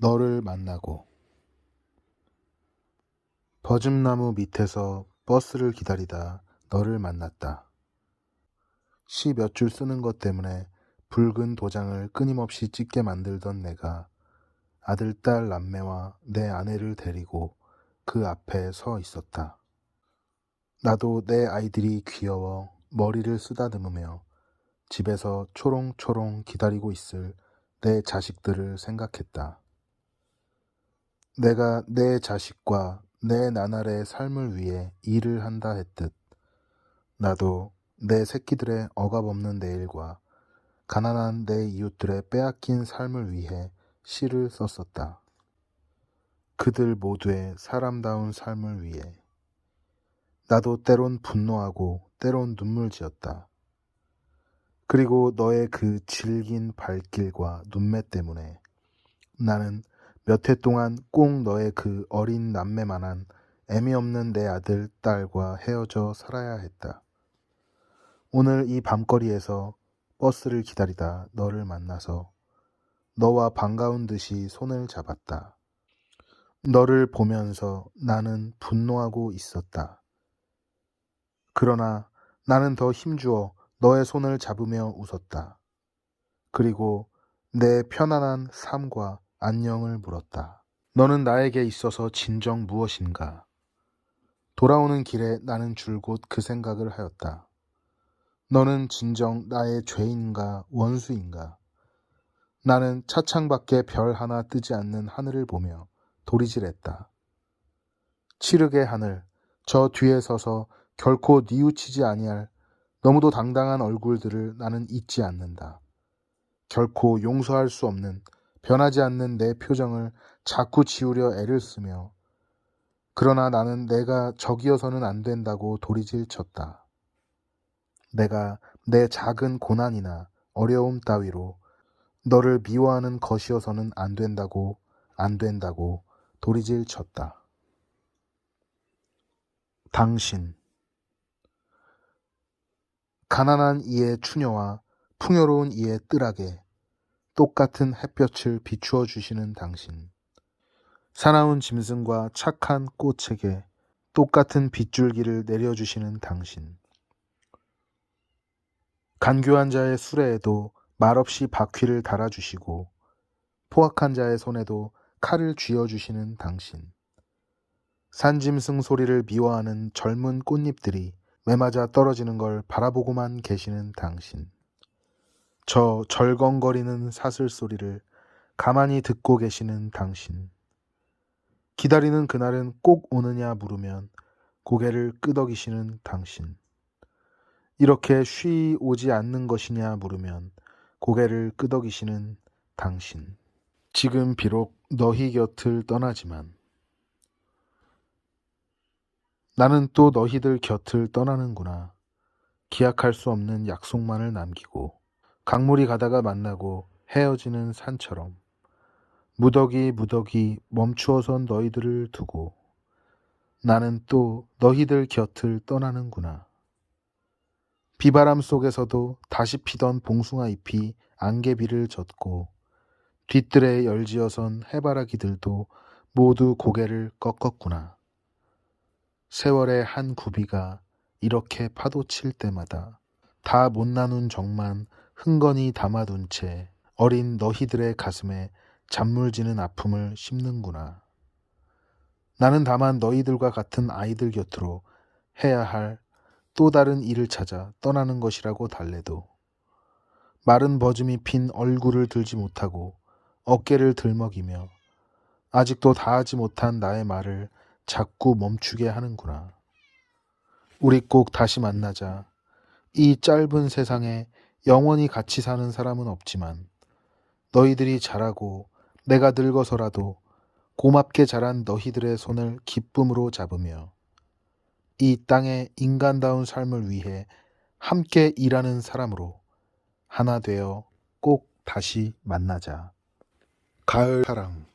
너를 만나고 버즘나무 밑에서 버스를 기다리다 너를 만났다. 시 몇 줄 쓰는 것 때문에 붉은 도장을 끊임없이 찍게 만들던 내가 아들, 딸, 남매와 내 아내를 데리고 그 앞에 서 있었다. 나도 내 아이들이 귀여워 머리를 쓰다듬으며 집에서 초롱초롱 기다리고 있을 내 자식들을 생각했다. 내가 내 자식과 내 나날의 삶을 위해 일을 한다 했듯 나도 내 새끼들의 억압없는 내일과 가난한 내 이웃들의 빼앗긴 삶을 위해 시를 썼었다. 그들 모두의 사람다운 삶을 위해 나도 때론 분노하고 때론 눈물 지었다. 그리고 너의 그 질긴 발길과 눈매 때문에 나는 몇 해 동안 꼭 너의 그 어린 남매만한 애미 없는 내 아들, 딸과 헤어져 살아야 했다. 오늘 이 밤거리에서 버스를 기다리다 너를 만나서 너와 반가운 듯이 손을 잡았다. 너를 보면서 나는 분노하고 있었다. 그러나 나는 더 힘주어 너의 손을 잡으며 웃었다. 그리고 내 편안한 삶과 안녕을 물었다. 너는 나에게 있어서 진정 무엇인가? 돌아오는 길에 나는 줄곧 그 생각을 하였다. 너는 진정 나의 죄인가 원수인가? 나는 차창 밖에 별 하나 뜨지 않는 하늘을 보며 도리질했다. 치르게 하늘, 저 뒤에 서서 결코 뉘우치지 아니할 너무도 당당한 얼굴들을 나는 잊지 않는다. 결코 용서할 수 없는 변하지 않는 내 표정을 자꾸 지우려 애를 쓰며 그러나 나는 내가 적이어서는 안 된다고 도리질 쳤다. 내가 내 작은 고난이나 어려움 따위로 너를 미워하는 것이어서는 안 된다고 안 된다고 도리질 쳤다. 당신 가난한 이의 추녀와 풍요로운 이의 뜰하게 똑같은 햇볕을 비추어 주시는 당신. 사나운 짐승과 착한 꽃에게 똑같은 빗줄기를 내려주시는 당신. 간교한 자의 수레에도 말없이 바퀴를 달아주시고 포악한 자의 손에도 칼을 쥐어주시는 당신. 산짐승 소리를 미워하는 젊은 꽃잎들이 매맞아 떨어지는 걸 바라보고만 계시는 당신. 저 절건거리는 사슬 소리를 가만히 듣고 계시는 당신. 기다리는 그날은 꼭 오느냐 물으면 고개를 끄덕이시는 당신. 이렇게 쉬 오지 않는 것이냐 물으면 고개를 끄덕이시는 당신. 지금 비록 너희 곁을 떠나지만 나는 또 너희들 곁을 떠나는구나. 기약할 수 없는 약속만을 남기고 강물이 가다가 만나고 헤어지는 산처럼 무더기 무더기 멈추어선 너희들을 두고 나는 또 너희들 곁을 떠나는구나. 비바람 속에서도 다시 피던 봉숭아 잎이 안개비를 젓고 뒤뜰에 열지어선 해바라기들도 모두 고개를 꺾었구나. 세월의 한 구비가 이렇게 파도 칠 때마다 다 못 나눈 정만 흥건히 담아둔 채 어린 너희들의 가슴에 잔물지는 아픔을 씹는구나. 나는 다만 너희들과 같은 아이들 곁으로 해야 할 또 다른 일을 찾아 떠나는 것이라고 달래도 마른 버즘이 핀 얼굴을 들지 못하고 어깨를 들먹이며 아직도 다하지 못한 나의 말을 자꾸 멈추게 하는구나. 우리 꼭 다시 만나자. 이 짧은 세상에 영원히 같이 사는 사람은 없지만 너희들이 자라고 내가 늙어서라도 고맙게 자란 너희들의 손을 기쁨으로 잡으며 이 땅의 인간다운 삶을 위해 함께 일하는 사람으로 하나 되어 꼭 다시 만나자. 가을 사랑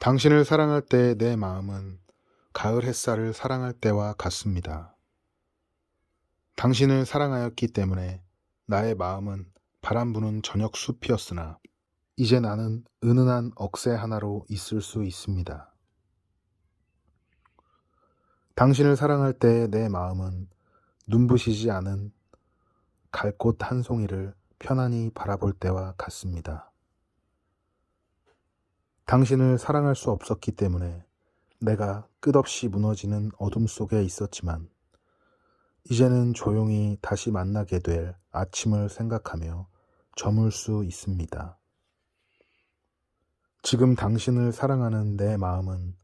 당신을 사랑할 때 내 마음은 가을 햇살을 사랑할 때와 같습니다. 당신을 사랑하였기 때문에 나의 마음은 바람 부는 저녁 숲이었으나 이제 나는 은은한 억새 하나로 있을 수 있습니다. 당신을 사랑할 때 내 마음은 눈부시지 않은 갈꽃 한 송이를 편안히 바라볼 때와 같습니다. 당신을 사랑할 수 없었기 때문에 내가 끝없이 무너지는 어둠 속에 있었지만 이제는 조용히 다시 만나게 될 아침을 생각하며 저물 수 있습니다. 지금 당신을 사랑하는 내 마음은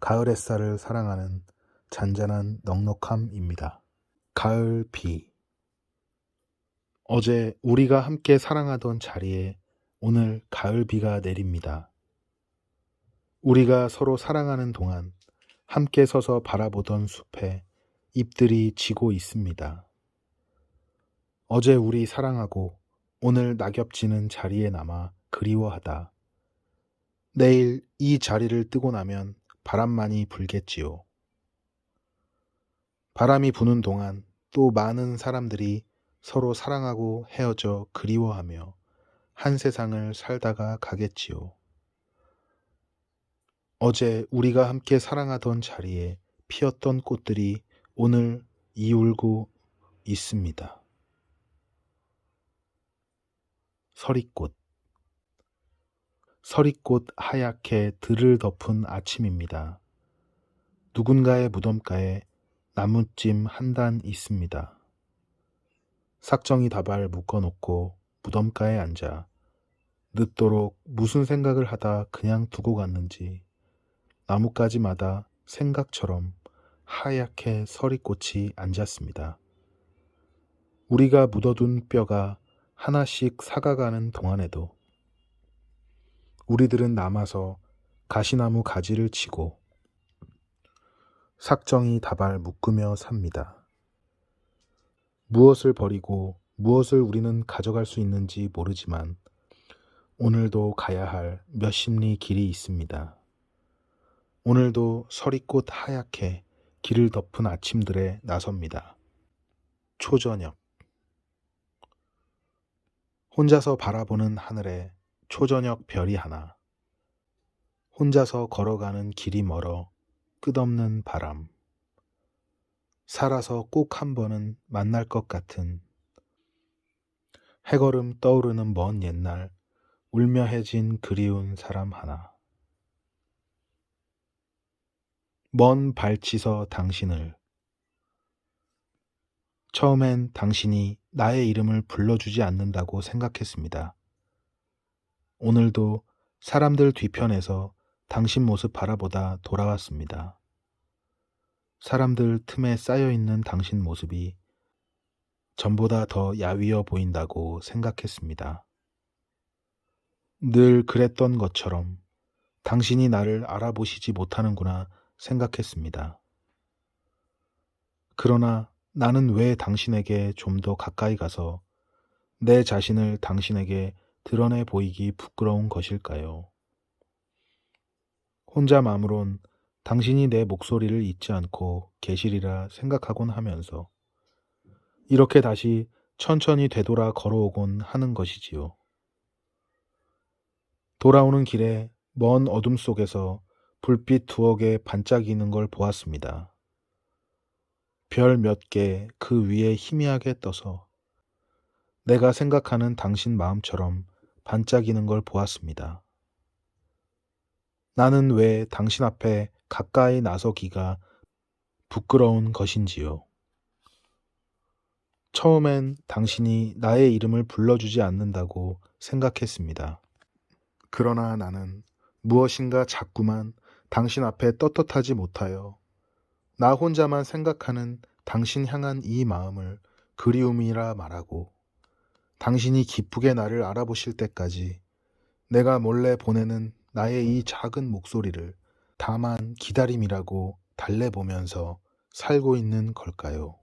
가을 햇살을 사랑하는 잔잔한 넉넉함입니다. 가을 비 어제 우리가 함께 사랑하던 자리에 오늘 가을 비가 내립니다. 우리가 서로 사랑하는 동안 함께 서서 바라보던 숲에 잎들이 지고 있습니다. 어제 우리 사랑하고 오늘 낙엽 지는 자리에 남아 그리워하다. 내일 이 자리를 뜨고 나면 바람만이 불겠지요. 바람이 부는 동안 또 많은 사람들이 서로 사랑하고 헤어져 그리워하며 한 세상을 살다가 가겠지요. 어제 우리가 함께 사랑하던 자리에 피었던 꽃들이 오늘 이울고 있습니다. 서리꽃 서리꽃 하얗게 들을 덮은 아침입니다. 누군가의 무덤가에 나무찜 한 단 있습니다. 삭정이 다발 묶어놓고 무덤가에 앉아 늦도록 무슨 생각을 하다 그냥 두고 갔는지 나뭇가지마다 생각처럼 하얗게 서리꽃이 앉았습니다. 우리가 묻어둔 뼈가 하나씩 사가가는 동안에도 우리들은 남아서 가시나무 가지를 치고 삭정이 다발 묶으며 삽니다. 무엇을 버리고 무엇을 우리는 가져갈 수 있는지 모르지만 오늘도 가야 할 몇십 리 길이 있습니다. 오늘도 서리꽃 하얗게 길을 덮은 아침들에 나섭니다. 초저녁. 혼자서 바라보는 하늘에 초저녁 별이 하나. 혼자서 걸어가는 길이 멀어 끝없는 바람. 살아서 꼭 한 번은 만날 것 같은 해걸음 떠오르는 먼 옛날 울며 해진 그리운 사람 하나 먼 발치서 당신을 처음엔 당신이 나의 이름을 불러주지 않는다고 생각했습니다. 오늘도 사람들 뒤편에서 당신 모습 바라보다 돌아왔습니다. 사람들 틈에 쌓여 있는 당신 모습이 전보다 더 야위어 보인다고 생각했습니다. 늘 그랬던 것처럼 당신이 나를 알아보시지 못하는구나 생각했습니다. 그러나 나는 왜 당신에게 좀 더 가까이 가서 내 자신을 당신에게 드러내 보이기 부끄러운 것일까요? 혼자 마음으론 당신이 내 목소리를 잊지 않고 계시리라 생각하곤 하면서 이렇게 다시 천천히 되돌아 걸어오곤 하는 것이지요. 돌아오는 길에 먼 어둠 속에서 불빛 개 반짝이는 걸 보았습니다. 별 몇 개 그 위에 희미하게 떠서 내가 생각하는 당신 마음처럼 반짝이는 걸 보았습니다. 나는 왜 당신 앞에 가까이 나서기가 부끄러운 것인지요. 처음엔 당신이 나의 이름을 불러주지 않는다고 생각했습니다. 그러나 나는 무엇인가 자꾸만 당신 앞에 떳떳하지 못하여 나 혼자만 생각하는 당신 향한 이 마음을 그리움이라 말하고 당신이 기쁘게 나를 알아보실 때까지 내가 몰래 보내는 나의 이 작은 목소리를 다만 기다림이라고 달래보면서 살고 있는 걸까요?